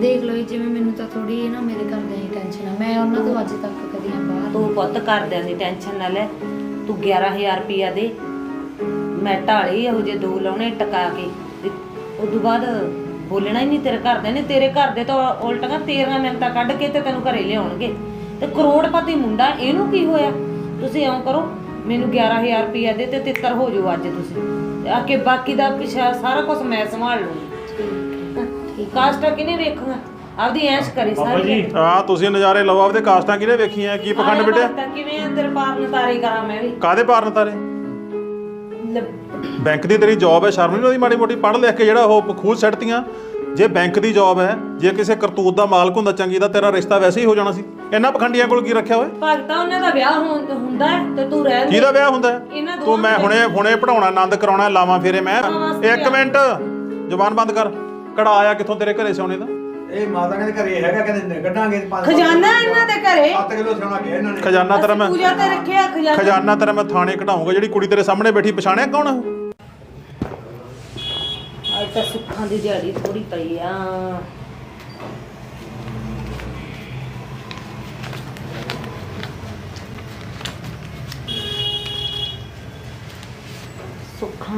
ਦੇਖ ਲਓ ਜੀ, ਜਿਵੇਂ ਮੈਨੂੰ ਤਾਂ ਥੋੜੀ ਨਾ ਮੇਰੇ ਘਰਦਿਆਂ ਦੀ ਟੈਨਸ਼ਨ ਆ। ਮੈਂ ਉਹਨਾਂ ਤੋਂ ਅੱਜ ਤੱਕ ਕਦੀ ਆ ਬਾਹਰ ਤੂੰ ਪੁੱਤ ਘਰਦਿਆਂ ਦੀ ਟੈਨਸ਼ਨ ਨਾ ਲੈ। ਤੂੰ 11000 ਰੁਪਿਆ ਦੇ। ਮੈਂ ਢਾਲੀ ਇਹੋ ਜੇ ਦੋ ਲਾਉਣੇ ਟਕਾ ਕੇ। ਤੇ ਉਦੋਂ ਬਾਅਦ ਬੋਲਣਾ ਹੀ ਨਹੀਂ ਤੇਰੇ ਘਰਦਿਆਂ ਨੇ। ਤੇਰੇ ਘਰ ਦੇ ਤਾਂ ਉਲਟੀਆਂ ਤੇਰੀਆਂ ਮਿੰਤਾਂ ਕੱਢ ਕੇ ਤੇ ਤੈਨੂੰ ਘਰੇ ਲਿਆਉਣਗੇ। ਤੇ ਕਰੋੜਪਤੀ ਮੁੰਡਾ ਇਹਨੂੰ ਕੀ ਹੋਇਆ? ਤੁਸੀਂ ਐਂ ਕਰੋ ਮੈਨੂੰ 11000 ਰੁਪਿਆ ਦੇ ਤੇ ਤਿੱਤਰ ਹੋ ਜਾਓ ਅੱਜ ਤੁਸੀਂ। ਆ ਕੇ ਬਾਕੀ ਦਾ ਪਿਛਾ ਸਾਰਾ ਕੁਝ ਮੈਂ ਸੰਭਾਲ ਲੂੰਗੀ ਠੀਕ ਕਾਸਟਾ ਕਿਨੇ ਵੇਖੂਗਾ ਆਪਦੀ ਐਸ਼ ਕਰੀ ਸਾਰੀ ਹਾਂ ਤੁਸੀਂ ਨਜ਼ਾਰੇ ਲਓ ਆਪਦੇ ਕਾਸਟਾਂ ਕਿਹਨੇ ਵੇਖੀਆਂ? ਕੀ ਪਖੰਡ ਬਿਟਿਆ? ਕਿਵੇਂ ਅੰਦਰ ਪਾਰ ਨਤਾਰੀ ਕਰਾਂ ਮੈਂ ਵੀ। ਕਾਦੇ ਪਾਰਨ ਤਾਰੇ ਬੈਂਕ ਦੀ ਤੇਰੀ ਜੌਬ ਹੈ ਸ਼ਰਮ ਨਹੀਂ ਉਹਦੀ ਮਾੜੀ ਮੋਟੀ? ਪੜ੍ਹ ਲਿਖ ਕੇ ਜਿਹੜਾ ਉਹ ਖੂਹ ਸੱਟਤੀਆਂ। ਜੇ ਬੈਂਕ ਦੀ ਜੌਬ ਹੈ ਜੇ ਕਿਸੇ ਕਰਤੂਤ ਦਾ ਮਾਲਕ ਹੁੰਦਾ ਚੰਗੀ ਦਾ ਤੇਰਾ ਰਿਸ਼ਤਾ ਵੈਸੇ ਹੀ ਹੋ ਜਾਣਾ ਸੀ। ਇਹਨਾਂ ਪਖੰਡੀਆਂ ਕੋਲ ਕੀ ਰੱਖਿਆ ਓਏ ਭਗਤਾ ਉਹਨਾਂ ਦਾ ਵਿਆਹ ਹੋਣ ਹੁੰਦਾ ਹੈ ਤੇ ਤੂੰ ਰਹਿ ਕਿਹਦਾ ਵਿਆਹ ਹੁੰਦਾ ਹੈ? ਇਹਨਾਂ ਦੋਵਾਂ ਤੂੰ ਮੈਂ ਹੁਣੇ ਹੁਣੇ ਪੜਾਉਣਾ ਆਨੰਦ ਕਰਾਉਣਾ ਲਾਵਾਂ ਫੇਰੇ ਮੈਂ। ਇੱਕ ਮਿੰਟ ਜ਼ੁਬਾਨ ਬੰਦ ਕਰ। ਕੜਾ ਆਇਆ ਕਿੱਥੋਂ ਤੇਰੇ ਘਰੇ ਸੋਨੇ ਦਾ? ਇਹ ਮਾਤਾ ਕਹਿੰਦੇ ਘਰੇ ਹੈਗਾ ਕਹਿੰਦੇ ਕੱਢਾਂਗੇ ਪੰਜ ਖਜ਼ਾਨਾ ਇਹਨਾਂ ਦੇ ਘਰੇ? 7 ਕਿਲੋ ਸੋਨਾ ਗਿਆ ਇਹਨਾਂ ਨੇ। ਖਜ਼ਾਨਾ ਤੇਰਾ ਮੈਂ ਪੂਜਾ ਤੇ ਰੱਖਿਆ ਖਜ਼ਾਨਾ। ਖਜ਼ਾਨਾ ਤੇਰਾ ਮੈਂ ਥਾਣੇ ਕਢਾਉਂਗਾ ਜਿਹੜੀ ਕੁੜੀ ਤੇਰੇ ਸਾਹਮਣੇ ਬੈਠੀ ਪਛਾਣਿਆ ਕੌਣ ਆ? ਅੱਜ ਤਾਂ ਸੁੱਖਾਂ ਦੀ ਦਿਹਾੜੀ ਥੋੜੀ ਪਈ ਆ। ਸੁੱਖਾਂ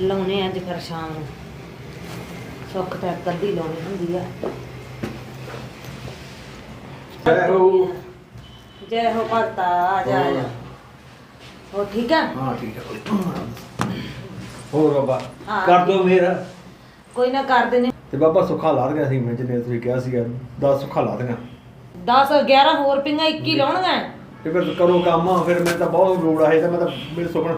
ਲਾਉਣੇ ਅੱਜ ਫਿਰ ਸ਼ਾਮ ਨੂੰ। ਸੁੱਖ ਤਾਂ ਕੱਦੀ ਲਾਉਣੀ ਹੁੰਦੀ ਆ। ਜੈ ਹੋ। ਜੈ ਹੋ ਭਗਤਾ ਆ ਜਾ ਆ ਜਾ। ਹੋ ਠੀਕ ਆ? ਹਾਂ ਠੀਕ ਹੈ ਹੋਰ ਬਾਬਾ। ਕਰ ਦੋ ਮੇਰਾ। ਕੋਈ ਨਾ ਕਰ ਦੇਣੇ ਤੇ ਬਾਬਾ ਸੁੱਖਾ ਲਾ ਦਗਾ ਸੀ ਮੈਂ ਜਿੰਨੇ ਤੁਸੀਂ ਕਿਹਾ ਸੀ 10 ਸੁੱਖਾ ਲਾ ਦਗਾ 10 11 ਹੋਰ ਪਿੰਗਾ 21 ਲਾਉਣਗਾ ਤੇ ਫਿਰ ਕਰੋ ਕੰਮ ਫਿਰ ਮੈਨੂੰ ਤਾਂ ਬਹੁਤ ਲੋੜ ਆਏ ਤਾਂ ਮੈਂ ਤਾਂ ਮੇਰੇ ਸੁਪਨ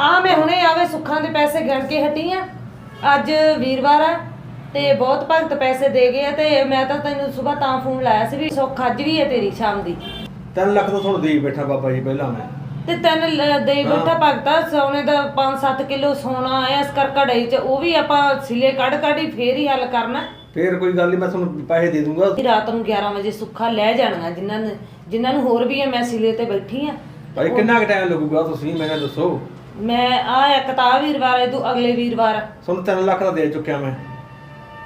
ਆ ਮੈਂ ਹੁਣੇ ਆਵੇ ਸੁੱਖਾਂ ਦੇ ਪੈਸੇ ਗਿਣ ਕੇ ਹਟੀ ਆ। ਅੱਜ ਵੀਰਵਾਰ ਆ। ਤੇ ਬਹੁਤ ਭਗਤ ਪੈਸੇ ਦੇ ਗਏ ਆ ਤੇ ਮੈਂ ਤਾਂ ਤੈਨੂੰ ਸਵੇਰ ਤਾਂ ਫੋਨ ਲਾਇਆ ਸੀ ਵੀ ਸੁੱਖ ਅੱਜ ਵੀ ਹੈ ਤੇਰੀ ਸ਼ਾਮ ਦੀ। 3 ਲੱਖ ਤਾਂ ਤੁਹਾਨੂੰ ਦੇਈ ਬੈਠਾ ਬਾਬਾ ਜੀ ਪਹਿਲਾਂ ਮੈਂ। ਤੇ ਤੈਨੂੰ ਦੇ ਬੈਠਾ ਭਗਤਾ ਸੋਨੇ ਦਾ 5-7 ਕਿਲੋ ਸੋਨਾ ਆਇਆ ਇਸ ਕਰ ਘੜੇ ਚ ਉਹ ਵੀ ਆਪਾਂ ਸਿਲੇ ਕੱਢ ਕੱਢ ਫੇਰ ਹੀ ਹੱਲ ਕਰਨਾ। ਫੇਰ ਕੋਈ ਗੱਲ ਨਹੀਂ ਮੈਂ ਤੁਹਾਨੂੰ ਪੈਸੇ ਦੇ ਦੂੰਗਾ। ਰਾਤ ਨੂੰ 11 ਵਜੇ ਸੁੱਖਾ ਲੈ ਜਾਣਗਾ ਜਿਨ੍ਹਾਂ ਨੇ ਜਿਨ੍ਹਾਂ ਨੂੰ ਹੋਰ ਵੀ ਹੈ ਮੈਂ ਸਿਲੇ ਤੇ ਬੈਠੀ ਆ। ਭਾਈ ਕਿੰਨਾ ਕੁ ਟਾਈਮ ਲੱਗੂਗਾ ਤੁਸੀਂ ਮੈਨੂੰ ਦੱਸੋ। ਮੈਂ ਆ ਇੱਕ ਤਾਂ ਵੀਰਵਾਰ ਹੈ ਤੂੰ ਅਗਲੇ ਵੀਰਵਾਰ ਤੁਹਾਨੂੰ 3 ਲੱਖ ਦਾ ਦੇ ਚੁੱਕਿਆ ਮੈਂ।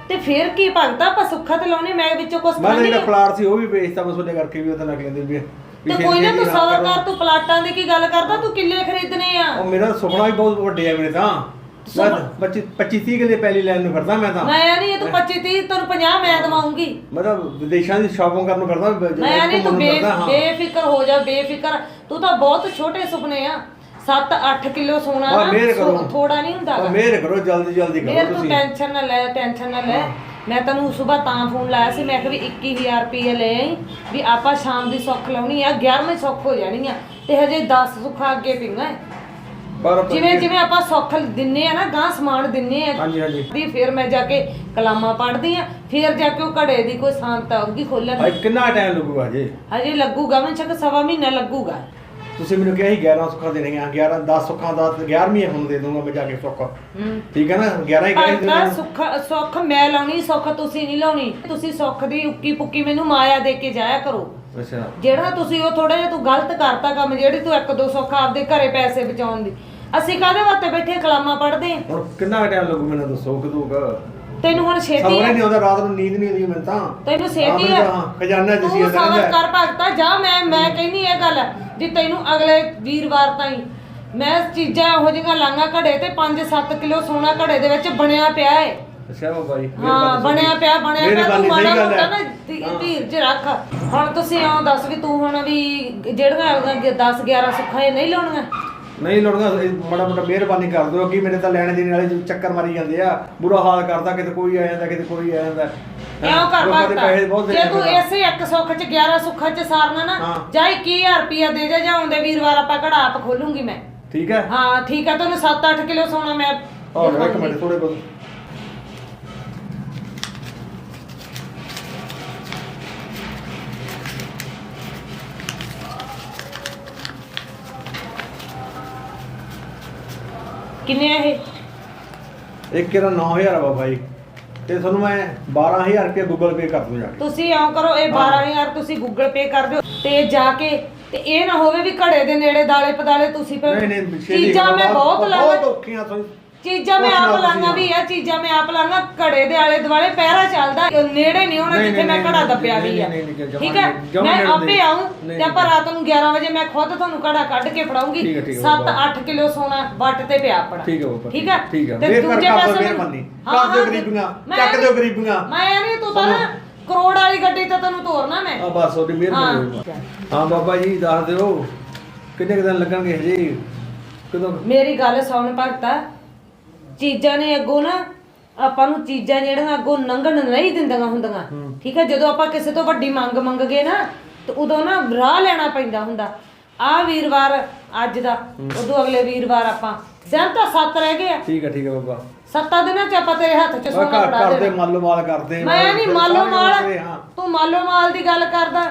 ਤੇ ਫੇਰ ਕੀ ਭਗਤਾ? ਆਪਾਂ ਸੁੱਖਾ ਤੇ ਲਾਉਣੇ ਮੈਂ ਵਿੱਚੋਂ ਕੁਛ ਮੈਂ ਤਾਂ ਜਿਹੜਾ। ਪਲਾਟ ਸੀ ਉਹ ਵੀ ਵੇਚਤਾ ਮੈਂ ਤੁਹਾਡੇ ਕਰਕੇ ਵੀ ਉਹਦਾ ਲੱਗ ਲੈਂਦੇ ਵੀ। ਵੀ ਤੇ ਕੋਈ ਨਾ ਤੂੰ ਛੇਤੀ ਸਬਰ ਕਰੋ। ਕਰ ਤੂੰ ਪਲਾਟਾਂ ਦੀ ਕੀ ਗੱਲ ਕਰਦਾ? ਤੂੰ ਕਿੱਲੇ ਖਰੀਦਣੇ ਆ। ਉਹ ਮੇਰਾ ਸੁਪਨਾ ਵੀ ਬਹੁਤ ਵੱਡੇ ਆ ਮੇਰੇ ਤਾਂ। ਮੈਂ 25 25 30 ਕਿਲੇ ਪਹਿਲੀ ਲੈਣ ਨੂੰ ਫਿਰਦਾ ਮੈਂ ਤਾਂ। ਮੈਂ ਨਹੀਂ ਇਹ ਤੂੰ 25 30 ਤੈਨੂੰ 50 ਮੈਂ ਦਵਾਉਂਗੀ। ਮਤਲਬ ਵਿਦੇਸ਼ਾਂ ਦੀ ਸ਼ਾਪਿੰਗ ਕਰਨ ਨੂੰ ਫਿਰਦਾ ਮੈਂ ਨਹੀਂ ਤੂੰ ਬੇਫਿਕਰ ਹੋ ਜਾ ਬੇਫਿਕਰ। ਤੂੰ ਤਾਂ ਬਹੁਤ ਛੋਟੇ ਸੁਪਨੇ ਆ। 7-8 ਕਿਲੋ ਸੋਨਾ ਮਿਹਰ ਨਾ ਕਰੋ। ਸੋ- ਥੋੜਾ ਨਹੀਂ ਹੁੰਦਾ ਗਾ। ਮਿਹਰ ਕਰੋ ਜਲਦੀ ਜਲਦੀ ਮੇਰ ਕਰੋ ਤੂੰ ਤੁਸੀਂ। ਟੈਨਸ਼ਨ ਨਾ ਲੈ ਟੈਨਸ਼ਨ ਨਾ ਲੈ। ਮੈਂ ਤੈਨੂੰ ਸਵੇਰ ਤਾਂ ਫੋਨ ਲਾਇਆ ਸੀ ਮੈਂ ਕਿਹਾ ਵੀ 21000 ਰੁਪਏ ਲੈ ਆਈ ਵੀ ਆਪਾਂ ਸ਼ਾਮ ਦੀ ਸੁੱਖ ਲਾਉਣੀ ਆ 11ਵੇਂ ਸੁੱਖ ਹੋ ਜਾਣੀ ਆ ਤੇ ਹਜੇ 10 ਸੁੱਖਾ ਅੱਗੇ ਪਿੰਗਾ ਪਰ ਜਿਵੇਂ ਜਿਵੇਂ ਆਪਾਂ ਸੁੱਖ ਦਿੰਨੇ ਆ ਨਾ ਗਾਂ ਸਮਾਨ ਦਿੰਨੇ ਆ ਹਾਂਜੀ ਹਾਂਜੀ। ਦੀ ਫਿਰ ਮੈਂ ਜਾ ਕੇ ਕਲਾਮਾਂ ਪੜ੍ਹਦੀ ਆ ਫਿਰ ਜਾ ਕੇ ਉਹ ਘੜੇ ਦੀ ਕੋਈ ਸ਼ਾਂਤ ਆਉਗੀ ਖੋਲਣ ਭਾਈ ਕਿੰਨਾ ਟਾਈਮ ਲੱਗੂਗਾ ਜੀ ਹਜੇ ਲੱਗੂਗਾ ਮੈਂ ਚੱਕ ਸਵਾ ਮਹੀਨਾ ਲੱਗੂਗਾ। ਤੁਸੀਂ ਮੈਨੂੰ ਕਿਹਾ ਸੀ 11 ਸੁੱਖਾਂ ਦੇਣੀਆਂ 11 10 ਸੁੱਖਾਂ ਦਾ 11ਵੀਂ ਹੁਣ ਦੇ ਦੂੰਗਾ ਮੈਂ ਜਾ ਕੇ ਸੁੱਖ। ਹੂੰ। ਠੀਕ ਹੈ ਨਾ? 11 ਹੀ ਕਹੇ ਭਗਤਾ ਸੁੱਖ ਸੁੱਖ ਮੈਂ ਲਾਉਣੀ ਸੁੱਖ ਤੁਸੀਂ ਨਹੀਂ ਲਾਉਣੀ। ਤੁਸੀਂ ਸੁੱਖ ਦੀ ਉੱਕੀ ਪੁੱਕੀ ਮੈਨੂੰ ਮਾਇਆ ਦੇ ਕੇ ਜਾਇਆ ਕਰੋ। ਅੱਛਾ। ਜਿਹੜਾ ਤੁਸੀਂ ਉਹ ਥੋੜਾ ਜਿਹਾ ਤੂੰ ਗਲਤ ਕਰਤਾ ਕੰਮ ਜਿਹੜੀ ਤੂੰ ਇੱਕ ਦੋ ਸੁੱਖ ਆਪਦੇ ਘਰੇ ਪੈਸੇ ਬਚਾਉਣ ਦੀ। ਅਸੀਂ ਕਾਹਦੇ ਵਾਸਤੇ ਬੈਠੇ ਕਲਾਮਾਂ ਪੜ੍ਹਦੇ ਆਂ? ਹੁਣ ਕਿੰਨਾ ਟਾਈਮ ਲੱਗੂ ਮੈਨੂੰ ਦੱਸੋ ਕਦੋਂ ਕ ਤੈਨੂੰ ਹੁਣ ਛੇਤੀ ਸਬਰ ਆ ਨਹੀਂ ਆਉਂਦਾ ਰਾਤ ਨੂੰ ਨੀਂਦ ਨਹੀਂ ਆਉਂਦੀ ਮੈਨੂੰ ਤਾਂ। ਤੈਨੂੰ ਹਾਂ, ਛੇਤੀ ਆ। ਤਾਂ, ਹਾਂ, ਖਜ਼ਾਨਾ ਤੂੰ ਤੁਸੀਂ ਅੰਦਰ ਸਬਰ ਰਹਿੰਦਾ ਕਰ ਭਗਤਾ ਜਾ ਮੈਂ ਮੈਂ ਕਹਿੰਦੀ ਇਹ ਗੱਲ ਜੀ ਤੈਨੂੰ ਅਗਲੇ ਵੀਰਵਾਰ ਤਾਈਂ ਮੈਂ ਚੀਜ਼ਾਂ ਇਹੋ ਜਿਹੀਆਂ ਲਾਂਗਾ ਘੜੇ ਤੇ 5-7 ਕਿਲੋ ਸੋਨਾ ਘੜੇ ਦੇ ਵਿੱਚ ਬਣਿਆ ਪਿਆ ਏ। ਅੱਛਾ ਬਾਬਾ ਜੀ ਹਾਂ ਬਣਿਆ ਪਿਆ ਬਣਿਆ ਪਿਆ ਤੂੰ ਮਿਹਰਬਾਨੀ, ਮਾੜਾ ਸਹੀ ਗੱਲ ਮੋਟਾ ਹੈ। ਨਾ ਧੀ- ਧੀਰਜ ਰੱਖ। ਹੁਣ ਤੁਸੀਂ ਆਉਂ ਦੱਸ ਵੀ ਤੂੰ ਹੁਣ ਵੀ ਜਿਹੜੀਆਂ 10 11 ਸੁੱਖਾਂ ਇਹ ਨਹੀਂ ਲਾਉਣੀਆਂ? ਨਹੀਂ ਲੋੜਗਾ ਮਾੜਾ ਮੋਟਾ ਮਿਹਰਬਾਨੀ ਕਰ ਦਿਓ ਕਿ ਮੇਰੇ ਤਾਂ ਲੈਣ ਦੇਣ ਵਾਲੇ ਚੱਕਰ ਮਾਰੀ ਜਾਂਦੇ ਆ ਬੁਰਾ ਹਾਲ ਕਰਦਾ ਕਿਤੇ ਕੋਈ ਆ ਜਾਂਦਾ ਕਿਤੇ ਕੋਈ ਆ ਜਾਂਦਾ ਕਿਉਂ ਕਰ ਲੋਕਾਂ ਦੇ ਪੈਸੇ ਬਹੁਤ ਭਗਤਾ ਜੇ ਦੇਣੇ ਤੂੰ ਪੈਂਦਾ। ਇਸੇ ਇੱਕ ਸੁੱਖ ਚ 11 ਸੁੱਖਾਂ ਚ ਸਾਰਨਾ ਨਾ ਹਾਂ। ਜਾਂ 21000 ਰੁਪਿਆ ਦੇ ਜਾ ਜਾਂ ਆਉਂਦੇ ਵੀਰਵਾਰ ਆਪਾਂ ਘੜਾ ਆਪ ਖੋਲੂੰਗੀ ਮੈਂ ਠੀਕ ਹੈ ਹਾਂ ਠੀਕ ਆ ਤੈਨੂੰ 7-8 ਕਿਲੋ ਸੋਨਾ ਮੈਂ ਔਰ ਇੱਕ। ਮਿੰਟ ਥੋੜੇ ਬਹੁਤ ਕਿੰਨੇ ਆ ਇਹ? ਇੱਕ ਕਿਰਾ 9000 ਆ ਬਾਬਾ ਜੀ। ਤੇ ਤੁਹਾਨੂੰ ਮੈਂ 12000 ਰੁਪਏ ਗੂਗਲ ਪੇ ਕਰ ਦੂੰ ਜਾ ਕੇ। ਤੁਸੀਂ ਆਉਂ ਕਰੋ ਇਹ 12000 ਤੁਸੀਂ ਗੂਗਲ ਪੇ ਕਰ ਦਿਓ। ਤੇ ਜਾ ਕੇ ਤੇ ਇਹ ਨਾ ਹੋਵੇ ਵੀ ਘੜੇ ਦੇ ਨੇੜੇ ਦਾਲੇ ਪਦਾਲੇ ਤੁਸੀਂ ਫਿਰ ਨਹੀਂ ਨਹੀਂ ਛੇਤੀ ਚੀਜ਼ਾਂ ਮੈਂ ਬਹੁਤ ਬਹੁਤ ਲਾਵਾਂ। ਔਖੀਆਂ ਤੁਸੀਂ ਚੀਜ਼ਾਂ ਮੈਂ ਆਪ ਲਾਂਗਾ ਵੀ ਆ। ਚੀਜ਼ਾਂ ਮੈਂ ਆਪ ਲਾਂਗਾ ਘੜੇ ਦੇ ਆਲੇ ਦੁਆਲੇ ਪਹਿਰਾ ਚੱਲਦਾ ਇਹ ਨੇੜੇ ਨਹੀਂ ਹੋਣਾ ਜਿੱਥੇ ਮੈਂ ਘੜਾ ਦੱਬਿਆ ਵੀ ਆ। ਠੀਕ ਹੈ? ਮੈਂ ਆਪੇ। ਆਉਂ ਤੇ ਆਪਾਂ ਰਾਤ ਨੂੰ 11 ਵਜੇ ਮੈਂ ਖੁਦ ਤੁਹਾਨੂੰ ਘੜਾ ਕੱਢ ਕੇ ਫੜਾਉਂਗੀ। ਠੀਕ ਹੈ, ਠੀਕ ਹੈ, 7-8 ਕਿਲੋ ਸੋਨਾ ਵੱਟ ਤੇ ਪਿਆ ਆਪਣਾ। ਠੀਕ ਹੈ ਠੀਕ ਤੇ ਦੂਜੇ ਪਾਸੇ ਦੋ ਹਾਂ, ਹਾਂ, ਗਰੀਬੀਆਂ ਚੱਕ ਦਿਓ ਗਰੀਬੀਆਂ। ਮੈਂ ਨਹੀਂ ਤੂੰ ਤਾਂ ਨਾ ਕਰੋੜ ਵਾਲੀ ਗੱਡੀ ਤੇ ਤੈਨੂੰ ਤੋਰਨਾ ਮੈਂ। ਆ ਬਸ ਉਹਦੀ ਮਿਹਰਬਾਨੀ। ਹਾਂ। ਬਾਬਾ ਜੀ ਦੱਸ ਦਿਓ ਕਿੰਨੇ ਦਿਨ ਲੱਗਣਗੇ ਜੀ ਕਦੋਂ? ਮੇਰੀ ਗੱਲ ਸੁਣ ਭਗਤਾ। ਚੀਜ਼ਾਂ ਨੇ ਅੱਗੋਂ ਨਾ ਆਪਾਂ ਨੂੰ ਚੀਜ਼ਾਂ ਜਿਹੜੀਆਂ ਅੱਗੋਂ ਲੰਘਣ ਨਹੀਂ ਦਿੰਦੀਆਂ ਹੁੰਦੀਆਂ। ਠੀਕ ਹੈ ਜਦੋਂ ਆਪਾਂ ਕਿਸੇ ਤੋਂ ਵੱਡੀ ਮੰਗ ਮੰਗ ਗਏ ਨਾ ਤੇ ਉਦੋਂ ਨਾ ਰਾਹ ਲੈਣਾ ਪੈਂਦਾ ਹੁੰਦਾ। ਆ ਵੀਰਵਾਰ ਅੱਜ ਦਾ ਉਦੋਂ ਅਗਲੇ ਵੀਰਵਾਰ ਆਪਾਂ। ਦਿਨ ਤਾਂ ਸੱਤ ਰਹਿ ਗਏ ਆ। ਠੀਕ ਹੈ ਠੀਕ ਹੈ ਬਾਬਾ। ਸੱਤਾਂ ਦਿਨਾਂ ਚ ਆਪਾਂ ਤੇਰੇ ਹੱਥ ਚ ਸੋਨਾ ਘਰ ਫੜਾ ਕਰਦੇ ਦੇਣਾ। ਮਾਲੋ ਮਾਲ ਕਰਦੇ ਮੈਂ ਨਹੀਂ ਮਾਲੋ ਮਾਲ ਤੂੰ ਮਾਲੋ ਮਾਲ ਦੀ ਗੱਲ ਕਰਦਾ।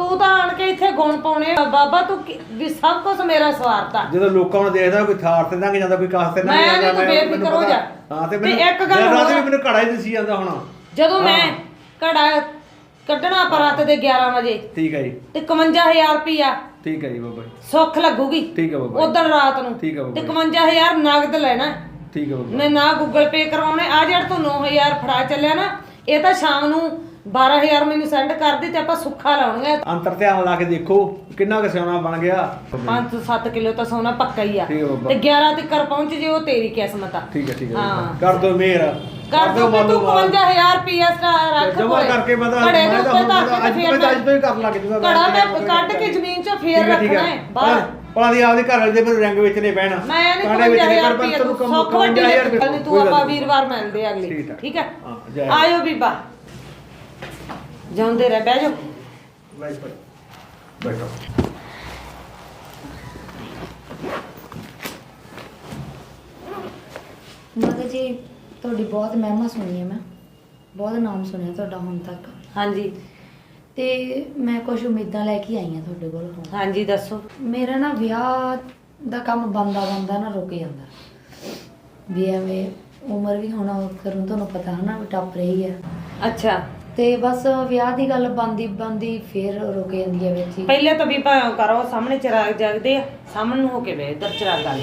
ਤੂੰ ਤਾਂ ਆਣ ਕੇ ਇੱਥੇ ਗੁਣ ਪਾਉਣੇ ਆ। ਬਾਬਾ ਤੂੰ ਕੀ- ਵੀ ਸਭ ਕੁਝ ਮੇਰਾ ਸਵਾਰਤਾ ਜਦੋਂ ਲੋਕਾਂ ਨੂੰ ਦੇਖਦਾ ਕੋਈ ਥਾਰ ਤੇ ਲੰਘ ਜਾਂਦਾ ਕੋਈ ਕਾਸ ਤੇ ਲੰਘ ਮੈਂ ਜਾਂਦਾ ਤੂੰ ਮੈਨੂੰ ਬੇਫਿਕਰ ਹੋ ਪਤਾ। ਜਾ। ਹਾਂ ਤੇ ਤੇ ਮੈਨੂੰ ਇੱਕ ਗੱਲ ਦਿਨ ਰਾਤ ਹੋਰ ਮੈਨੂੰ ਘੜਾ ਹੀ ਦਿਸੀ ਜਾਂਦਾ ਹੁਣ। ਜਦੋਂ ਮੈਂ ਘੜਾ ਕੱਢਣਾ ਪਰਤ ਦੇ 11 ਵਜੇ। ਠੀਕ ਹੈ ਜੀ। ਤੇ 51000 ਰੁਪਿਆ ਠੀਕ ਹੈ ਜੀ ਬਾਬਾ ਜੀ। ਸੁੱਖ ਲੱਗੂਗੀ। ਠੀਕ ਹੈ ਬਾਬਾ ਜੀ। ਉਦੋਂ ਰਾਤ ਨੂੰ। ਠੀਕ ਹੈ ਤੇ ਬਾਬਾ 51000 ਨਗਦ ਲੈਣਾ। ਠੀਕ ਹੈ ਬਾਬਾ ਮੈਂ ਨਾ ਗੂਗਲ ਪੇ ਕਰਵਾਉਣੇ ਆ ਜਿਹੜਾ ਤੂੰ 9000 ਫੜਾ ਚੱਲਿਆ ਨਾ ਇਹ ਤਾਂ ਸ਼ਾਮ ਨੂੰ 12000 ਮੈਨੂੰ ਸੈਂਡ ਕਰ ਦੇ ਤੇ ਆਪਾਂ ਸੁੱਖਾ ਲਾਉਣਗੇ ਅੰਤਰ ਧਿਆਨ ਲਾ ਕੇ ਦੇਖੋ ਕਿੰਨਾ ਕੁ ਸੋਨਾ ਬਣ ਗਿਆ। 5-7 ਕਿਲੋ ਤਾਂ ਸੋਨਾ ਪੱਕਾ ਹੀ ਆ। ਠੀਕ ਬਾਬਾ। ਤੇ 11 ਤੱਕ ਪਹੁੰਚ ਜੇ ਉਹ ਤੇਰੀ ਕਿਸਮਤ ਆ। ਠੀਕ ਹੈ ਠੀਕ ਹੈ। ਕਰ ਦੋ ਮਿਹਰ ਕਰ ਦੋ ਤੂੰ ਮਾਲੋ ਮਾਲ। 51000 ਰੁਪਿਆ ਰੱਖ ਜਮਾ ਕੋਲੇ। ਕਰਕੇ ਮੈਂ ਤਾਂ ਘੜੇ ਦੇ ਮੈਂ ਤਾਂ ਉੱਤੇ ਹੁਣ ਅੱਜ ਮੈਂ ਤਾਂ ਅੱਜ ਤੋਂ ਹੀ ਕਰਨ ਲੱਗ ਜੂਗਾ ਘੜਾ ਮੈਂ ਕੱਢ ਕੇ ਜ਼ਮੀਨ 'ਚੋਂ ਫੇਰ ਰੱਖਣਾ ਹੈ। ਬਾਹਰ। ਪਲਾ ਦੀ ਆਪਦੇ ਘਰ ਵਾਲੇ ਦੇ ਰੰਗ ਵੇਚਣੇ ਪੈਣਾ ਮੈਂ ਨਹੀਂ ਕਾਂਟੇ ਵੇਚਣੇ 51000 ਪੈਣ, ਰੁਪਿਆ ਤੈਨੂੰ ਤੂੰ ਕੰਮ ਸੁੱਖ ਵੱਡੀ 51000 ਗੱਲ ਰੁਪਏ ਤੂੰ ਆਪਾਂ ਵੀਰਵਾਰ ਮਿਲਦੇ ਆ ਅਗਲੇ। ਠੀਕ ਹੈ। ਠੀਕ ਹੈ ਹਾਂ, ਜੈ। ਆਇਓ ਬੀਬਾ। ਜਾਉਂਦੇ ਰਹਿ ਬਹਿ ਜਾਓ। ਬੈਠੋ ਮਤਲਬ ਜੀ ਤੁਹਾਡੀ ਬਹੁਤ ਮਹਿਮਾ ਸੁਣੀ ਹੈ ਮੈਂ। ਬਹੁਤ ਨਾਮ ਸੁਣਿਆ ਤੁਹਾਡਾ ਹੁਣ ਤੱਕ। ਹਾਂਜੀ। ਤੇ ਮੈਂ ਕੁਝ ਉਮੀਦਾਂ ਲੈ ਕੇ ਆਈ ਹਾਂ ਤੁਹਾਡੇ ਕੋਲ ਹੁਣ। ਹਾਂਜੀ ਦੱਸੋ। ਮੇਰਾ ਨਾ ਵਿਆਹ ਦਾ ਕੰਮ ਬੰਦਾ ਬੰਦਾ ਨਾ ਰੁਕ ਜਾਂਦਾ। ਵੀ ਐਵੇਂ ਉਮਰ ਵੀ ਹੁਣ ਕਰੂੰ ਤੁਹਾਨੂੰ ਪਤਾ ਹੈ ਨਾ ਵੀ ਟੱਪ ਰਹੀ ਹੈ। ਅੱਛਾ। ਤੇ ਬਸ ਵਿਆਹ ਦੀ ਗੱਲ ਬੰਦੀ ਬੰਦੀ ਫੇਰ ਰੁਕ ਜਾਂਦੀ ਹੈ ਵਿੱਚ ਹੀ। ਪਹਿਲੇ ਤਾਂ ਬੀਬਾ ਕਰੋ, ਸਾਹਮਣੇ ਚਿਰਾਗ ਜਗਦੇ ਆ, ਸਾਹਮਣੇ ਨੂੰ ਹੋ ਕੇ ਬਹਿ, ਇੱਧਰ ਚਿਰਾਗਾਂ ਗੱਲ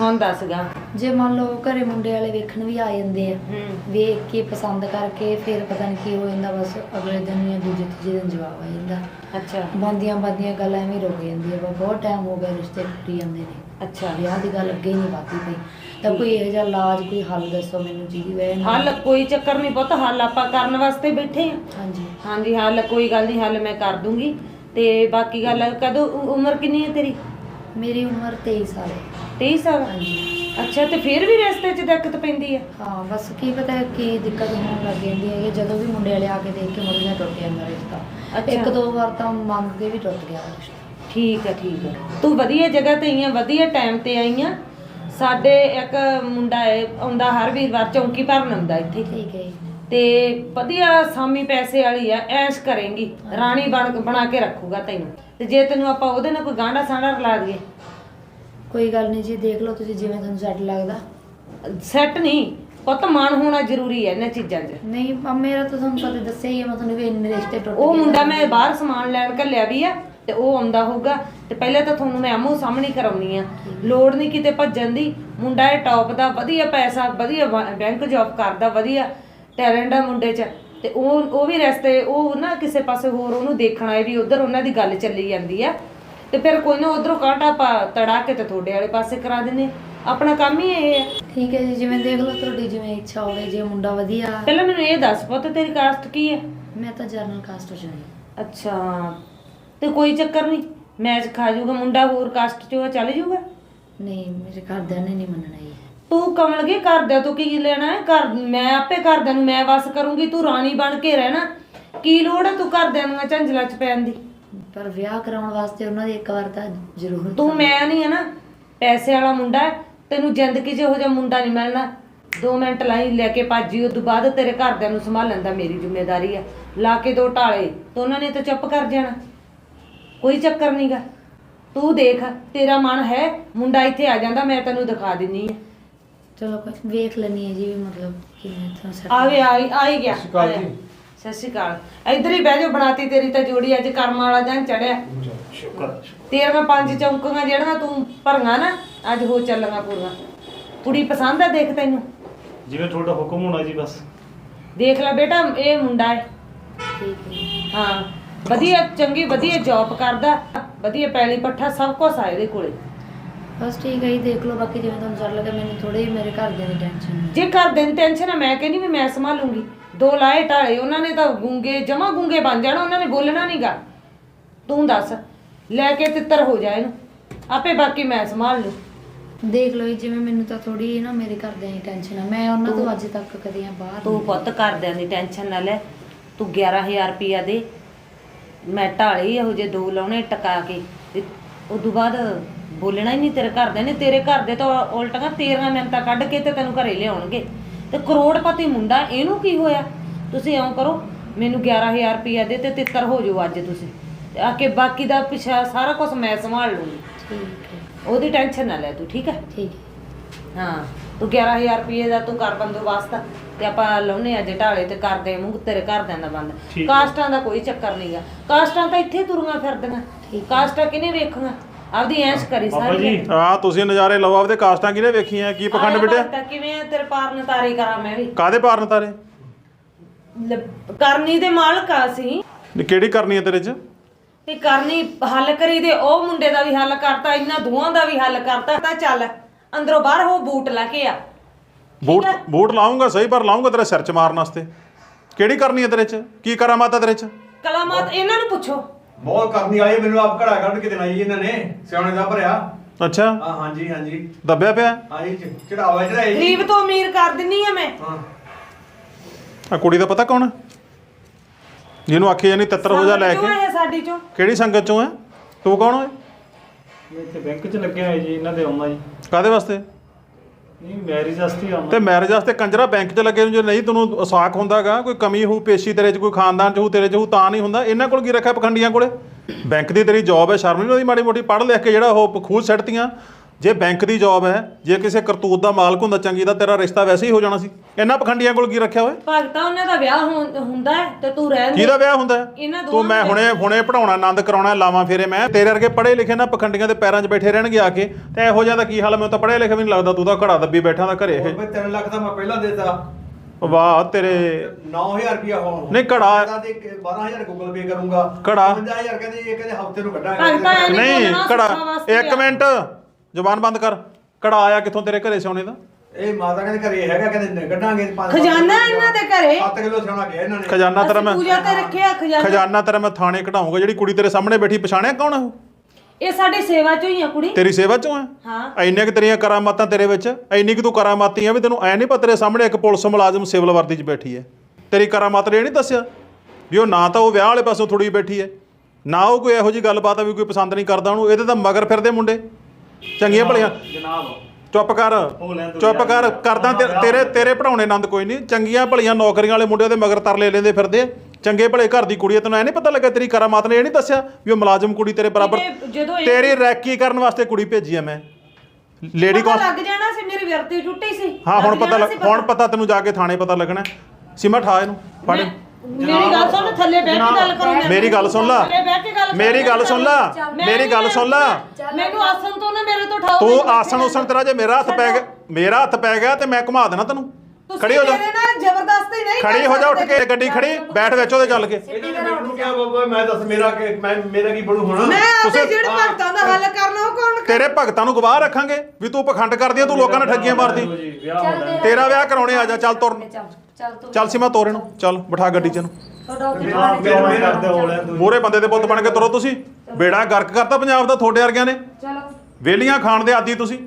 ਹੁਣ ਦੱਸਗਾ ਜੇ ਮੰਨ ਲਓ ਘਰੇ ਮੁੰਡੇ ਵਾਲੇ ਵੇਖਣ ਵੀ ਆ ਜਾਂਦੇ ਆ ਹੂੰ। ਵੇਖ ਕੇ ਪਸੰਦ ਕਰਕੇ ਫਿਰ ਪਤਾ ਨਹੀਂ ਕੀ ਹੋ ਜਾਂਦਾ ਬਸ ਅਗਲੇ ਦਿਨ ਜਾਂ ਦੂਜੇ ਤੀਜੇ ਦਿਨ ਜਵਾਬ ਆ ਜਾਂਦਾ। ਅੱਛਾ। ਬੰਦੀਆਂ ਬੰਦੀਆਂ ਗੱਲਾਂ ਐਵੇਂ ਰੁਕ ਜਾਂਦੀਆਂ ਵਾ ਬਹੁਤ ਟਾਈਮ ਹੋ ਗਿਆ ਰਿਸ਼ਤੇ ਟੁੱਟੀ ਜਾਂਦੇ ਨੇ। ਅੱਛਾ। ਵਿਆਹ ਦੀ ਗੱਲ ਅੱਗੇ ਹੀ ਨਹੀਂ ਵੱਧਦੀ ਪਈ। ਤਾਂ ਕੋਈ ਇਹੋ ਜਿਹਾ ਇਲਾਜ ਕੋਈ ਹੱਲ ਦੱਸੋ ਮੈਨੂੰ ਜਿਹਦੀ ਵਜ੍ਹਾ ਨਾਲ ਹੱਲ ਕੋਈ ਚੱਕਰ ਨਹੀਂ ਪੁੱਤ ਹੱਲ ਆਪਾਂ ਕਰਨ ਵਾਸਤੇ ਬੈਠੇ ਆ। ਹਾਂਜੀ। ਹਾਂਜੀ ਹੱਲ ਕੋਈ ਗੱਲ ਨਹੀਂ ਹੱਲ ਮੈਂ ਕਰ ਦੂੰਗੀ। ਤੇ ਬਾਕੀ ਗੱਲ ਕਦੋਂ ਉ- ਉਮਰ ਕਿੰਨੀ ਹੈ ਤੇਰੀ? ਮੇਰੀ ਉਮਰ 23 ਸਾਲ ਹੈ। 23 ਸਾਲ ਹਾਂਜੀ। ਅੱਛਾ ਤੇ ਫਿਰ ਵੀ ਰਸਤੇ 'ਚ ਦਿੱਕਤ ਪੈਂਦੀ ਆ? ਹਾਂ ਬਸ ਕੀ ਪਤਾ ਕੀ ਦਿੱਕਤ ਹੋਣ ਲੱਗ ਜਾਂਦੀ ਹੈ ਜਦੋਂ ਵੀ ਮੁੰਡੇ ਵਾਲੇ ਆ ਕੇ ਦੇਖ ਕੇ ਮੁੰਡੇ ਟੁੱਟ ਜਾਂਦਾ ਰਿਸ਼ਤਾ ਅੱਛਾ। ਇੱਕ ਦੋ ਵਾਰ ਤਾਂ ਮੰਗ ਕੇ ਵੀ ਟੁੱਟ ਗਿਆ ਰਿਸ਼ਤਾ ਠੀਕ ਹੈ ਠੀਕ ਹੈ ਤੂੰ ਵਧੀਆ ਜਗ੍ਹਾ ਤੇ ਆਈ ਆ ਵਧੀਆ ਟਾਈਮ ਤੇ ਆਈ ਆ ਸਾਡੇ ਇੱਕ ਮੁੰਡਾ ਹੈ ਆਉਂਦਾ ਹਰ ਵੀਰਵਾਰ ਚੌਂਕੀ ਭਰਨ ਆਉਂਦਾ ਇੱਥੇ। ਠੀਕ ਹੈ ਜੀ। ਤੇ ਵਧੀਆ ਸਾਮੀ ਪੈਸੇ ਵਾਲੀ ਆ ਐਸ਼ ਕਰੇਂਗੀ। ਰਾਣੀ ਬਣ ਬਣਾ ਕੇ ਰੱਖੂਗਾ ਤੈਨੂੰ। ਤੇ ਜੇ ਤੈਨੂੰ ਆਪਾਂ ਉਹਦੇ ਨਾਲ ਕੋਈ ਗਾਂਢਾ ਸਾਂਢਾ ਰਲਾ ਦਈਏ। ਕੋਈ ਗੱਲ ਨਹੀਂ ਜੀ ਦੇਖ ਲਓ ਤੁਸੀਂ ਜਿਵੇਂ ਤੁਹਾਨੂੰ ਸੈੱਟ ਲੱਗਦਾ। ਸੈੱਟ ਨਹੀਂ ਪੁੱਤ ਮਾਣ ਹੋਣਾ ਜ਼ਰੂਰੀ ਹੈ ਇਹਨਾਂ ਚੀਜ਼ਾਂ 'ਚ। ਨਹੀਂ ਆ ਮੇਰਾ ਤਾਂ ਤੁਹਾਨੂੰ ਪਤਾ ਦੱਸਿਆ ਹੀ ਹੈ ਮੈਂ ਤੁਹਾਨੂੰ ਵੀ ਇੰਨੇ ਰਿਸ਼ਤੇ ਟੁੱਟ ਉਹ ਗਏ ਮੁੰਡਾ ਮੈਂ ਬਾਹਰ ਸਮਾਨ ਲੈਣ ਘੱਲਿਆ ਵੀ ਆ ਤੇ ਉਹ ਆਉਂਦਾ ਹੋਊਗਾ। ਤੇ ਪਹਿਲਾਂ ਤਾਂ ਤੁਹਾਨੂੰ ਮੈਂ ਆਮੋ ਸਾਹਮਣੇ ਕਰਾਉਣੀ ਆ। ਲੋੜ ਨਹੀਂ ਕਿਤੇ ਭੱਜਣ ਦੀ। ਮੁੰਡਾ ਇਹ ਟੌਪ ਦਾ ਵਧੀਆ ਪੈਸਾ ਵਧੀਆ ਬੈਂਕ ਜੌਬ ਕਰਦਾ ਵਧੀਆ ਟੈਲੈਂਟ ਆ ਮੁੰਡੇ 'ਚ। ਤੇ ਉਹ ਉਹ ਵੀ ਰਸਤੇ ਉਹ ਨਾ ਕਿਸੇ ਪਾਸੇ ਹੋਰ ਉਹਨੂੰ ਦੇਖਣ ਆਏ ਵੀ ਉਧਰ ਉਹਨਾਂ ਦੀ ਗੱਲ ਚੱਲੀ ਜਾਂਦੀ ਆ। ਤੇ ਫਿਰ ਕੋਈ ਨਾ ਉਧਰੋਂ ਕਾਂਟਾ ਪਾ ਤੜਾ ਕੇ ਤੇ ਤੁਹਾਡੇ ਵਾਲੇ ਪਾਸੇ ਕਰਾ ਦਿੰਨੇ ਆਪਣਾ ਕੰਮ ਹੀ ਇਹ ਹੈ। ਠੀਕ ਹੈ ਜੀ ਜਿਵੇਂ ਦੇਖ ਲਓ ਤੁਹਾਡੀ ਜਿਵੇਂ ਇੱਛਾ ਹੋਵੇ ਜੇ ਮੁੰਡਾ ਵਧੀਆ। ਪਹਿਲਾਂ ਮੈਨੂੰ ਇਹ ਦੱਸ ਪੁੱਤ ਤੇਰੀ ਕਾਸਟ ਕੀ ਹੈ? ਮੈਂ ਤਾਂ ਜਰਨਲ ਕਾਸਟ ਚ ਹਾਂ। ਅੱਛਾ ਤੇ ਕੋਈ ਚੱਕਰ ਨਹੀਂ ਮੈਚ ਖਾ ਜਾਊਗਾ ਮੁੰਡਾ ਹੋਰ ਕਾਸਟ ਚੋਂ ਆ, ਚੱਲ ਜਾਊਗਾ? ਨਹੀਂ ਮੇਰੇ ਘਰਦਿਆਂ ਨੇ ਨਹੀਂ ਮੰਨਣਾ ਜੀ। ਤੂੰ ਕਮਲ ਕੇ ਕਰਦਿਆ ਤੂੰ ਕੀ ਲੈਣਾ ਹੈ? ਕਰ ਮੈਂ ਆਪੇ ਕਰਦਿਆਂ ਨੂੰ ਮੈਂ ਵਸ ਕਰੂੰਗੀ ਤੂੰ ਰਾਣੀ ਬਣ ਕੇ ਰਹਿਣਾ। ਕੀ ਲੋੜ ਹੈ ਤੂੰ ਕਰਦਿਆਂ ਨੂੰ ਝੰਜਲਾ ਚ ਪੈਣ ਦੀ? ਪਰ ਵਿਆਹ ਕਰਾਉਣ ਵਾਸਤੇ ਉਹਨਾਂ ਦੀ ਇੱਕ ਵਾਰ ਤਾਂ ਜ਼ਰੂਰ ਤੂੰ ਮੈਂ ਨਹੀਂ ਹੈ ਨਾ ਪੈਸੇ ਵਾਲਾ ਮੁੰਡਾ ਹੈ, ਤੈਨੂੰ ਜ਼ਿੰਦਗੀ 'ਚ ਇਹੋ ਜਿਹਾ ਮੁੰਡਾ ਨਹੀਂ ਮਿਲਣਾ। 2 ਮਿੰਟ ਲਾਈ ਲੈ ਕੇ ਭੱਜੀ ਉਸ ਤੋਂ ਬਾਅਦ ਤੇਰੇ ਘਰਦਿਆਂ ਨੂੰ ਸੰਭਾਲਣ ਦਾ ਮੇਰੀ ਜ਼ਿੰਮੇਵਾਰੀ ਹੈ ਲਾ ਕੇ ਦੋ ਢਾਲੇ ਤੇ ਉਹਨਾਂ ਨੇ ਤਾਂ ਚੁੱਪ ਕਰ ਜਾਣਾ। ਕੋਈ ਚੱਕਰ ਨਹੀਂਗਾ ਤੂੰ ਦੇਖ ਤੇਰਾ ਮਨ ਹੈ ਮੁੰਡਾ ਇੱਥੇ ਆ ਜਾਂਦਾ ਮੈਂ ਤੈਨੂੰ ਦਿਖਾ ਦਿੰਨੀ ਆ। ਚਲੋ ਕੋਈ ਵੇਖ ਲੈਣੀ ਹੈ ਜੀ ਵੀ ਮਤਲਬ ਕਿਵੇਂ ਤਾਂ set- ਆਵੇ ਆਈ ਆਈ ਗਿਆ ਸਤਿ ਸ਼੍ਰੀ ਅਕਾਲ ਜੀ। ਸਤਿ ਸ਼੍ਰੀ ਅਕਾਲ। ਇੱਧਰ ਹੀ ਬਹਿ ਜਾ ਬਣਾਤੀ ਤੇਰੀ ਤਾਂ ਜੋੜੀ ਅੱਜ ਕਰਮ ਵਾਲਾ ਦਿਨ ਚੜਿਆ। ਸ਼ੁਕਰ ਤੇਰੀਆਂ ਪੰਜ ਚੌਂਕੀਆਂ ਜਿਹੜੀਆਂ ਤੂੰ ਭਰੀਆਂ ਨਾ ਅੱਜ ਹੋ ਚੱਲੀਆਂ ਪੂਰੀਆਂ। ਕੁੜੀ ਪਸੰਦ ਆ ਦੇਖ ਤੈਨੂੰ? ਜਿਵੇਂ ਤੁਹਾਡਾ ਹੁਕਮ ਹੋਣਾ ਜੀ ਬਸ। ਦੇਖ ਲੈ ਬੇਟਾ ਇਹ ਮੁੰਡਾ ਹੈ। ਠੀਕ ਹੈ। ਹਾਂ ਵਧੀਆ ਚੰਗੀ ਵਧੀਆ ਜੌਬ ਕਰਦਾ। ਵਧੀਆ ਪੈਲੀ ਪੱਠਾ ਸਭ ਕੁਝ ਆ ਇਹਦੇ ਕੋਲੇ। ਬਸ ਠੀਕ ਹੈ ਜੀ ਦੇਖ ਲਓ ਬਾਕੀ ਜਿਵੇਂ ਤੁਹਾਨੂੰ ਚੱਲ ਲੱਗਾ ਮੈਨੂੰ ਥੋੜੀ ਮੇਰੇ ਘਰਦਿਆਂ ਦੀ ਟੈਨਸ਼ਨ ਹੈ। ਜੇ ਘਰ ਦੇ ਟੈਨਸ਼ਨ ਆ ਮੈਂ ਕਹਿੰਦੀ ਵੀ ਮੈਂ ਸੰਭਾਲੂੰਗੀ। ਦੋ ਲਾਏ ਢਾਲੇ ਉਹਨਾਂ ਨੇ ਤਾਂ ਗੂੰਗੇ ਜਮਾ ਗੂੰਗੇ ਬਣ ਜਾਣਾ ਉਹਨਾਂ ਨੇ ਬੋਲਣਾ ਨਹੀਂਗਾ ਤੂੰ ਦੱਸ ਲੈ ਕੇ ਤਿੱਤਰ ਹੋ ਜਾ ਇਹਨੂੰ। ਆਪੇ ਬਾਕੀ ਮੈਂ ਸੰਭਾਲ ਲੂ। ਦੇਖ ਲਓ ਜੀ ਜਿਵੇਂ ਮੈਨੂੰ ਤਾਂ ਥੋੜੀ ਨਾ ਮੇਰੇ ਘਰਦਿਆਂ ਦੀ ਟੈਨਸ਼ਨ ਹੈ ਮੈਂ ਉਹਨਾਂ ਤੋਂ ਅੱਜ ਤੱਕ ਕਦੀ ਆ ਬਾਹਰ ਤੂੰ ਪੁੱਤ ਘਰਦਿਆਂ ਦੀ ਟੈਨਸ਼ਨ ਨਾ ਲੈ। ਤੂੰ 11000 ਰੁਪਿਆ ਦੇ। ਮੈਂ ਢਾਲੇ ਇਹੋ ਜੇ ਦੋ ਲਾਉਣੇ ਟਕਾ ਕੇ। ਤੇ ਉਦੋਂ ਬਾਅਦ ਬੋਲਣਾ ਹੀ ਨਹੀਂ ਤੇਰੇ ਘਰਦੇ ਨੇ। ਤੇਰੇ ਘਰ ਦੇ ਤਾਂ ਉਲਟੀਆਂ ਤੇਰੀਆਂ ਮਿਹਨਤਾਂ ਕੱਢ ਕੇ ਤੇ ਤੈਨੂੰ ਘਰੇ ਲਿਆਉਣਗੇ। ਤੇ ਕਰੋੜਪਤੀ ਮੁੰਡਾ ਇਹਨੂੰ ਕੀ ਹੋਇਆ? ਤੁਸੀਂ ਐਂ ਕਰੋ ਮੈਨੂੰ 11000 ਰੁਪਿਆ ਦੇ ਤੇ ਤਿੱਤਰ ਹੋ ਜਾਓ ਅੱਜ ਤੁਸੀਂ। ਤੇ ਆ ਕੇ ਬਾਕੀ ਦਾ ਪਿਛਾ ਸਾਰਾ ਕੁਝ ਮੈਂ ਸੰਭਾਲ ਲੂੰਗੀ। ਠੀਕ ਹੈ। ਉਹਦੀ ਟੈਨਸ਼ਨ ਨਾ ਲੈ ਤੂੰ ਠੀਕ ਹੈ? ਠੀਕ ਹੈ। ਹਾਂ ਤੂੰ 11000 ਰੁਪਏ ਦਾ ਤੂੰ ਕਰ ਬੰਦੋਬਸਤ ਤੇ ਆਪਾਂ ਲਾਉਨੇ ਅੱਜ ਢਾਲੇ ਤੇ ਕਰਦੇ ਮੂੰਹ ਤੇਰੇ ਘਰਦਿਆਂ ਦਾ ਬੰਦ। ਠੀਕ ਹੈ। ਕਾਸਟਾਂ ਦਾ ਕੋਈ ਚੱਕਰ ਨਹੀਂਗਾ ਕਾਸਟਾਂ ਤਾਂ ਇੱਥੇ ਤੁਰੀਆਂ ਫਿਰਦੀਆਂ। ਕਾਸਟਾਂ ਕਿਨੇ ਵੇਖੀਆਂ? ਆਪਦੀ ਐਸ਼ ਕਰੀ ਬਾਬਾ ਸਾਰੀ ਜੀ। ਆ ਤੁਸੀਂ ਨਜ਼ਾਰੇ ਲਓ ਆਪਦੇ ਕਾਸਟਾਂ ਕਿਹਨੇ ਵੇਖੀਆਂ ਕੀ ਪਖੰਡ ਆਇਆ ਬਿਟੇ? ਭਗਤਾ, ਕਿਵੇਂ ਆ? ਤੇਰੇ ਪਾਰ ਨਤਾਰੇ ਕਰਾਂ ਮੈਂ ਵੀ। ਕਾਦੇ ਪਾਰਨ ਤਾਰੇ ਕਰਨੀ ਦੇ ਮਾਲਕ ਆ ਸੀ ਨੀ ਕਿਹੜੀ ਕਰਨੀ ਹੈ ਤੇਰੇ 'ਚ? ਤੇ ਕਰਨੀ ਹੱਲ ਕਰੀ ਦੇ ਉਹ ਮੁੰਡੇ ਦਾ ਵੀ ਹੱਲ ਕਰਤਾ ਇਹਨਾਂ ਦੋਹਾਂ ਦਾ ਵੀ ਹੱਲ ਕਰਤਾ। ਤਾਂ ਚੱਲ ਅੰਦਰੋਂ ਬਾਹਰ ਉਹ ਬੂਟ ਲੈ ਕੇ ਆ। ਬੂਟ ਬੂਟ ਲਾਉਂਗਾ ਸਹੀ ਪਰ ਲਾਉਂਗਾ ਤੇਰੇ ਸਿਰ 'ਚ ਮਾਰਨ ਵਾਸਤੇ। ਕਿਹੜੀ ਕਰਨੀ ਹੈ ਤੇਰੇ 'ਚ? ਕੀ ਕਰਾਂ ਮਾਤਾ ਤੇਰੇ 'ਚ? ਕਲਾਮਾਤ ਇਹਨਾਂ ਨੂੰ ਪੁੱਛੋ। ਬਹੁਤ ਕਰਨੀ ਵਾਲੀ ਮੈਨੂੰ ਆਪ ਘੜਾ ਕੱਢ ਕੇ ਦੇਣਾ ਜੀ ਇਹਨਾਂ ਨੇ ਸਿਆਣੇ ਦਾ ਭਰਿਆ। ਅੱਛਾ। ਹਾਂ ਹਾਂਜੀ ਹਾਂਜੀ। ਦੱਬਿਆ ਪਿਆ? ਹਾਂਜੀ ਚੜਾਵਾ ਚੜਾਈ। ਜੀ ਗਰੀਬ ਤੋਂ ਅਮੀਰ ਕਰ ਦਿੰਨੀ ਆ ਮੈਂ। ਹਾਂ। ਆ ਕੁੜੀ ਦਾ ਪਤਾ ਕੌਣ? ਹੈ ਜਿਹਨੂੰ ਆਖੀ ਜਾਨੀ ਤਿੱਤਰ ਹੋ ਜਾ ਲੈ ਕਿਉਂ ਕੇ। ਇਹ ਸਾਡੀ ਚੋਂ। ਕਿਹੜੀ ਸੰਗਤ 'ਚੋਂ ਹੈ? ਤੂੰ ਕੌਣ ਓਏ? ਮੈਂ ਇੱਥੇ ਬੈਂਕ 'ਚ ਲੱਗਿਆ ਹੋਇਆ ਜੀ ਇਹਨਾਂ ਦੇ ਆਉਣਾ ਜੀ। ਕਾਦੇ ਵਾਸਤੇ? ਨਹੀਂ ਮੈਰਿਜ ਵਾਸਤੇ ਆਉਣਾ ਤੇ ਮੈਰਿਜ ਵਾਸਤੇ ਕੰਜਰਾ ਬੈਂਕ 'ਚ ਲੱਗੇ ਨੂੰ, ਜੇ ਨਹੀਂ ਤੈਨੂੰ ਸਾਖ ਹੁੰਦਾਗਾ, ਕੋਈ ਕਮੀ ਹੋਊ, ਪੇਸ਼ੀ ਤੇਰੇ 'ਚ, ਕੋਈ ਖਾਨਦਾਨ 'ਚ ਹੋਊ, ਤੇਰੇ 'ਚ ਹੋਊ, ਤਾਂ ਨਹੀਂ ਹੁੰਦਾ। ਇਹਨਾਂ ਕੋਲ ਕੀ ਰੱਖਿਆ ਪਖੰਡੀਆਂ ਕੋਲੇ? ਬੈਂਕ ਦੀ ਤੇਰੀ ਜੌਬ ਹੈ, ਸ਼ਰਮ ਨਹੀਂ ਉਹਦੀ ਮਾੜੀ ਮੋਟੀ, ਪੜ੍ਹ ਲਿਖ ਕੇ ਜਿਹੜਾ ਉਹ ਖੂਹ ਸੱਟਤੀਆਂ। ਜੇ ਬੈਂਕ ਦੀ ਜੌਬ ਹੈ ਜੇ ਕਿਸੇ ਕਰਤੂਤ ਦਾ ਮਾਲਕ ਹੁੰਦਾ ਚੰਗੀ ਦਾ ਤੇਰਾ ਰਿਸ਼ਤਾ ਵੈਸੇ ਹੀ ਹੋ ਜਾਣਾ ਸੀ। ਇਹਨਾਂ ਪਖੰਡੀਆਂ ਕੋਲ ਕੀ ਰੱਖਿਆ ਓਏ ਭਗਤਾ ਉਹਨਾਂ ਦਾ ਵਿਆਹ ਹੋਣ- ਹੁੰਦਾ ਹੈ ਤੇ ਤੂੰ ਰਹਿਣ ਦੇ। ਕਿਹਦਾ ਵਿਆਹ ਹੁੰਦਾ ਹੈ? ਇਹਨਾਂ ਦੋਵਾਂ ਤੂੰ ਮੈਂ ਦਾ ਹੁਣੇ ਹੁਣੇ ਪੜਾਉਣਾ ਆਨੰਦ ਕਰਾਉਣਾ ਲਾਵਾਂ ਫੇਰੇ ਮੈਂ। ਤੇਰੇ ਵਰਗੇ ਪੜ੍ਹੇ ਲਿਖੇ ਨਾ ਪਖੰਡੀਆਂ ਦੇ ਪੈਰਾਂ 'ਚ ਬੈਠੇ ਰਹਿਣਗੇ ਆ ਕੇ। ਤੇ ਇਹੋ ਜਿਹਾ ਦਾ ਕੀ ਹਾਲ ਹੈ? ਮੈਨੂੰ ਤਾਂ ਪੜ੍ਹਿਆ ਲਿਖਿਆ ਵੀ ਨਹੀਂ ਲੱਗਦਾ। ਤੂੰ ਤਾਂ ਘੜਾ ਦੱਬੀ ਬੈਠਾ ਦਾ ਘਰੇ। ਇਹ ਵੀ 3 ਲੱਖ ਦਾ ਮੈਂ ਪਹਿਲਾਂ ਦੇਤਾ। ਵਾਹ ਤੇਰੇ 9000 ਰੁਪਿਆ ਹੁਣ। ਨਹੀਂ, ਘੜਾ- ਇਹਦਾ ਤੇ ਇੱਕ 12000 ਗੂਗਲ ਪੇ ਕਰੂੰਗਾ। ਘੜਾ- 50000 ਕਹਿੰਦੇ ਇਹ ਕਹਿੰਦੇ ਹਫ਼ਤੇ ਨੂੰ ਭਗਤਾ ਕੱਢਾਂਗੇ ਨਹੀਂ ਨਹੀਂ ਬੋਲਣਾ, ਘੜਾ ਸੁੱਖਾਂ ਵਾਸਤੇ ਇੱਕ ਆ। ਮਿੰਟ। ਜ਼ੁਬਾਨ ਬੰਦ ਕਰ। ਘੜਾ ਆਇਆ ਕਿੱਥੋਂ ਤੇਰੇ ਘਰੇ ਸੋਨੇ ਦਾ? ਇਹ ਮਾਤਾ ਕਹਿੰਦੇ ਘਰੇ ਹੈਗਾ ਕਹਿੰਦੇ ਕੱਢਾਂਗੇ ਪੰਜ- ਖਜ਼ਾਨਾ ਇਹਨਾਂ ਦੇ ਘਰੇ? 7 ਕਿਲੋ ਸੋਨਾ ਗਿਆ ਇਹਨਾਂ ਨੇ। ਖਜ਼ਾਨਾ ਤੇਰਾ ਮੈਂ ਪੂਜਾ ਤੇ ਰੱਖਿਆ ਖਜ਼ਾਨਾ। ਖਜ਼ਾਨਾ ਤੇਰਾ ਮੈਂ ਥਾਣੇ ਕਢਾਉਂਗਾ ਜਿਹੜੀ ਕੁੜੀ ਤੇਰੇ ਸਾਹਮਣੇ ਬੈਠੀ ਪਛਾਣਿਆ ਕੌਣ ਹੈ ਉਹ? ਇਹ ਸਾਡੀ ਸੇਵਾ ਚੋਂ ਹੀ ਆ ਕੁੜੀ। ਤੇਰੀ ਸੇਵਾ ਚੋਂ ਹੈ ਹਾਂ। ਐਨੇ ਕਿ ਤੇਰੀਆਂ ਕਰਾਮਾਤਾਂ ਤੇਰੇ ਵਿੱਚ ਐਨੀ ਕਿ ਤੂੰ ਕਰਾਮਾਤੀ ਆ ਵੀ ਤੈਨੂੰ ਐ ਨਹੀਂ ਪਤਾ ਤੇਰੇ ਸਾਹਮਣੇ ਇੱਕ ਪੁਲਿਸ ਮੁਲਾਜ਼ਮ ਸਿਵਲ ਵਰਦੀ 'ਚ ਬੈਠੀ ਹੈ। ਤੇਰੀ ਕਰਾਮਾਤ ਨੇ ਇਹ ਨਹੀਂ ਦੱਸਿਆ ਵੀ ਉਹ ਨਾ ਤਾਂ ਉਹ ਵਿਆਹ ਵਾਲੇ ਪਾਸੋਂ ਥੋੜੀ ਬੈਠੀ ਹੈ ਨਾ ਉਹ ਕੋਈ ਇਹੋ ਜੀ ਗੱਲਬਾਤ ਆ ਵੀ ਕੋਈ ਪਸੰਦ ਨਹੀਂ ਕਰਦਾ ਉਹਨੂੰ ਇਹਦੇ ਤਾਂ ਮਗਰ ਫਿਰਦੇ ਮੁੰਡੇ। ਚੰਗੀਆਂ ਭਲੀਆਂ। ਜਨਾਬ। ਚੁੱਪ ਕਰ ਲੈਣ ਦੋ ਚੁੱਪ ਯਾਰ। ਕਰ ਕਰਦਾ ਤੇ- ਤੇਰੇ ਤੇਰੇ ਪੜਾਉਣੇ ਆਨੰਦ ਕੋਈ ਨਹੀਂ। ਚੰਗੀਆਂ ਭਲੀਆਂ ਨੌਕਰੀਆਂ ਵਾਲੇ ਮੁੰਡੇ ਉਹਦੇ ਮਗਰ ਤਰਲੇ ਲੈਂਦੇ ਫਿਰਦੇ ਆ। ਚੰਗੇ ਭਲੇ ਘਰ ਦੀ ਕੁੜੀ ਆ, ਤੈਨੂੰ ਐ ਨਹੀਂ ਪਤਾ ਲੱਗਾ ਤੇਰੀ ਕਰਾਮਾਤ ਨੇ ਇਹ ਨਹੀਂ ਦੱਸਿਆ ਵੀ ਉਹ ਮੁਲਾਜ਼ਮ ਕੁੜੀ ਤੇਰੇ ਬਰਾਬਰ ਕਿਤੇ ਜਦੋਂ ਇਹ- ਤੇਰੀ ਰੈਕੀ ਕਰਨ ਵਾਸਤੇ ਕੁੜੀ ਭੇਜੀ ਆ ਮੈਂ। ਲੇਡੀ ਪਤਾ ਕੌਣ ਲੱਗ ਜਾਣਾ ਸੀ ਮੇਰੀ ਵਿਰਤੀ ਟੁੱਟੀ ਸੀ। ਹਾਂ ਹੁਣ ਲੱਗ ਪਤਾ ਜਾਣਾ ਲੱਗ- ਸੀ ਹੁਣ ਪਤਾ। ਤੈਨੂੰ ਜਾ ਕੇ ਥਾਣੇ ਪਤਾ ਲੱਗਣਾ। ਸੀਮਾ ਠਾ ਇਹਨੂੰ ਫੜ ਮੈਂ- ਮੇਰੀ ਗੱਲ ਸੁਣ ਥੱਲੇ ਬਹਿ ਕੇ ਗੱਲ ਕਰੋ ਮੇਰੇ ਮੇਰੀ ਗੱਲ ਸੁਣ ਲਾ। ਥੱਲੇ ਬਹਿ ਕੇ ਗੱਲ ਕਰੋ। ਮੇਰੀ ਗੱਲ ਸੁਣ ਲਾ। ਮੈਂ ਮੇਰੀ ਗੱਲ ਸੁਣ ਲਾ। ਮੈਨੂੰ ਆਸਨ ਤੋਂ ਨਾ ਮੇਰੇ ਤੋਂ ਉਠਾਓ ਤੂੰ ਆਸਣ ਉਸਣ ਤੇਰਾ ਜੇ ਮੇਰਾ ਹੱਥ ਪੈ ਗਿਆ ਮੇਰਾ ਹੱਥ ਪੈ ਗਿਆ ਤੇ ਮੈਂ ਘੁਮਾ ਦੇਣਾ ਤੈਨੂੰ। ਖੜੀ ਹੋ ਜਾ। ਜ਼ਬਰਦਸਤੀ ਨਹੀਂ ਖੜੀ ਹੋ ਜਾ ਉੱਠ। ਕੇ ਗੱਡੀ ਖੜੀ ਬੈਠ ਵਿੱਚ ਉਹਦੇ ਚੱਲ ਕੇ। ਇਹਨਾਂ ਨੇ ਮੈਨੂੰ ਕਿਹਾ ਬਾਬਾ ਮੈਂ ਦੱਸ ਮੇਰਾ ਕਿ ਮੈਂ ਮੇਰਾ ਕੀ ਬਣੂ ਹੁਣ? ਮੈਂ ਆਪੇ ਤੁਸੀਂ- ਜਿਹੜੇ ਭਗਤਾਂ ਦਾ ਹੱਲ ਕਰਨਾ ਉਹ ਕੌਣ ਕਰ? ਤੇਰੇ ਭਗਤਾਂ ਨੂੰ ਗਵਾਹ ਰੱਖਾਂਗੇ ਵੀ ਤੂੰ ਪਖੰਡ ਕਰਦੀ ਆ ਤੂੰ ਲੋਕਾਂ ਨਾਲ ਠੱਗੀਆਂ ਮਾਰਦੀ। ਜੀ ਵਿਆਹ ਹੁੰਦਾ। ਤੇਰਾ ਵਿਆਹ ਕਰਾਉਣੇ ਆ ਜਾ ਚੱਲ ਤੁਰ ਚੱਲ। ਚੱਲ ਤੂੰ ਚੱਲ ਸੀਮਾ ਤੋਰ ਇਹਨੂੰ ਚੱਲ ਬਿਠਾ ਗੱਡੀ 'ਚ ਇਹਨੂੰ। ਤੁਹਾਡਾ ਉੱਥੇ ਜਨਾਬ ਕਿਉਂ ਐਂ ਕਰਦੇ ਹੋ ਲੈਣ ਦੋ। ਮੂਰੇ ਬੰਦੇ ਦੇ ਪੁੱਤ ਬਣ ਕੇ ਤੁਰੋ ਤੁਸੀਂ। ਬੇੜਾ ਗਰਕ ਕਰਤਾ ਪੰਜਾਬ ਦਾ ਤੁਹਾਡੇ ਵਰਗਿਆਂ ਨੇ। ਚਲੋ। ਵੇਲੀਆਂ ਖਾਣ ਦੇ ਆਦੀ ਤੁਸੀਂ।